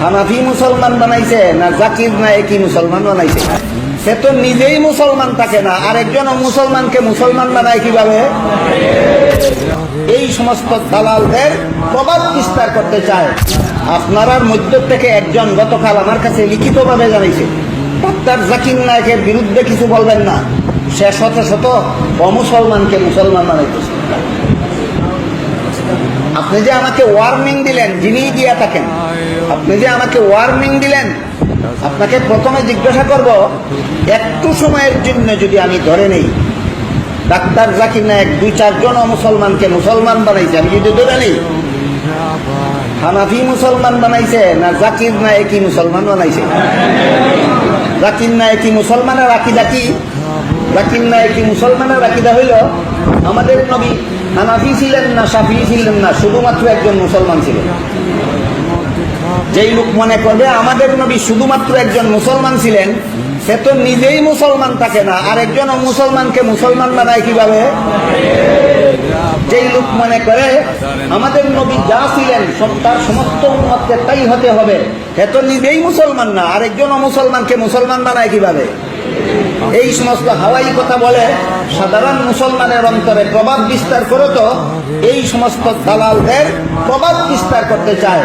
হানাফি মুসলমান বানাইছে না জাকির না একই মুসলমান বানাইছে? সে তো নিজেই মুসলমান থাকে না আর আরেকজন মুসলমানকে মুসলমান বানায় কীভাবে? এই সমস্ত দালালদের প্রভাব বিস্তার করতে চায়। আপনার মধ্য থেকে একজন গতকাল আমার কাছে লিখিতভাবে জানাইছে, ডাক্তার জাকির নায়কের বিরুদ্ধে কিছু বলবেন না। সে শত শত অমুসলমানকে মুসলমান বানাইতেছে। আপনি যে আমাকে ওয়ার্নিং দিলেন যিনি দিয়া থাকেন, আপনি যে আমাকে ওয়ার্নিং দিলেন, আপনাকে প্রথমে জিজ্ঞাসা করব, একটু সময়ের জন্য যদি আমি ধরে নেই, ডাক্তার জাকির নায়ক দুই চারজন মুসলমানকে মুসলমান বানাইছে, আমি যদি ধরে নেই, হানাফি মুসলমান বানাইছে, না জাকির নায়কই মুসলমান বানাইছে? জাকির নায়কি মুসলমানের আকিদা কি? জাকির নায়কি মুসলমানের আকিদা হইল, আমাদের নবী হানাফি ছিলেন না সাফি ছিলেন না, শুধুমাত্র একজন মুসলমান ছিলেন। যেই লোক মনে করবে আমাদের নবী শুধুমাত্র একজন মুসলমান ছিলেন, সে তো নিজেই মুসলমান থাকে না আর একজন মুসলমানকে মুসলমান বানায় কীভাবে? যেই লোক মনে করে, আমাদের নবী যা ছিলেন তার সমস্ত উন্মতকে তাই হতে হবে, সে তো নিজেই মুসলমান না আর একজন মুসলমানকে মুসলমান বানায় কীভাবে? এই সমস্ত হাওয়াই কথা বলে সাধারণ মুসলমানের অন্তরে প্রভাব বিস্তার করে তো এই সমস্ত দালালদের প্রভাব বিস্তার করতে চায়।